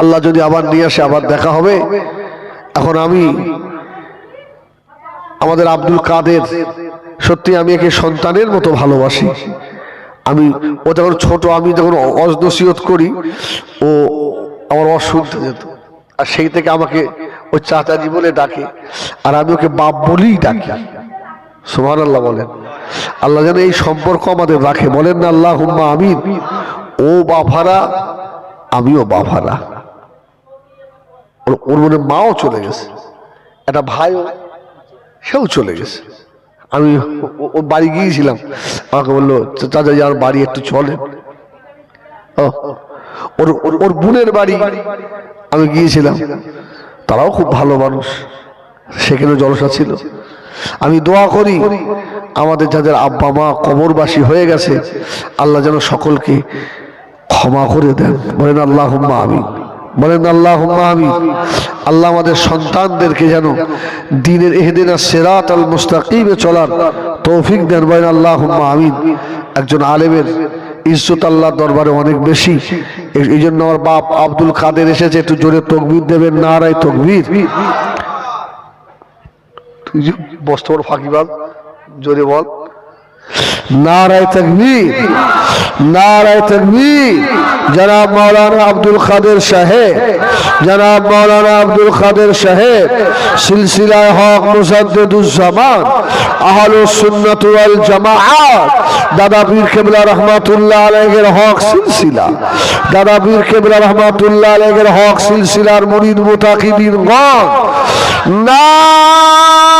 আল্লাহ যদি আবার নিয়ে আসে, আবার দেখা হবে। এখন আমি, আমাদের আব্দুল কাদের, সত্যি আমি একে সন্তানের মতো ভালোবাসি। আমি, ও যখন ছোট, আমি যখন অজনসিয়ত করি, ও আমার অশুদ্ধ যেত। আর সেই থেকে আমাকে ও চাচাজি বলে ডাকে। আর আমি ওকে বাপ বলেই ডাকি। সুমান আল্লাহ বলেন। আল্লাহ যেন এই সম্পর্ক আমাদের রাখে। বলেন না আল্লাহ হুম্মা আমিন। ও বাফারা আমিও বাফারা ওর- মাও চলে গেছে। একটা ভাইও সেও চলে গেছে। আমি ও- বাড়ি গিয়েছিলাম। আমাকে বলল চাচা যার বাড়ি একটু চলে। ও, ওর- ওর বোনের বাড়ি। আমি গিয়েছিলাম। তারাও খুব ভালো মানুষ। সেখানে জলসা ছিল। আমি দোয়া করি আমাদের যাদের আব্বা মা কবরবাসী হয়ে গেছে আল্লাহ যেন সকলকে ক্ষমা করে দেন। বলেন আল্লাহ আমি বলেন আল্লাহ আমি আল্লাহ আমাদের সন্তানদেরকে যেন দিনের এহেদিনা সেরাত আল মুস্তাকিমে চলার তৌফিক দেন। বলেন আল্লাহ আমিন। একজন আলেমের ইজ্জত আল্লাহ দরবারে অনেক বেশি। এই- জন্য আমার বাপ আব্দুল কাদের এসেছে একটু জোরে তকবির দেবেন নারায় তকবির। তুই যে বস্ত বড় ফাঁকিবাদ জোরে বল। না রায় তকবীর। নারায় তকবীর। জনাব মৌলানা আব্দুল কাদের সাহেব জনাব মৌলানা আব্দুল কাদের সাহেব সিলসিলায় হক মুসাদ্দুজ্জামান আহলুস সুন্নাত ওয়াল জামাআত দাদা পীর কেবলা রহমাতুল্লাহ আলাইহির হক সিলসিলা। দাদা পীর কেবলা রহমাতুল্লাহ আলাইহির হক সিলসিলার মুরিদ মুতাকিবিন গণ নারায়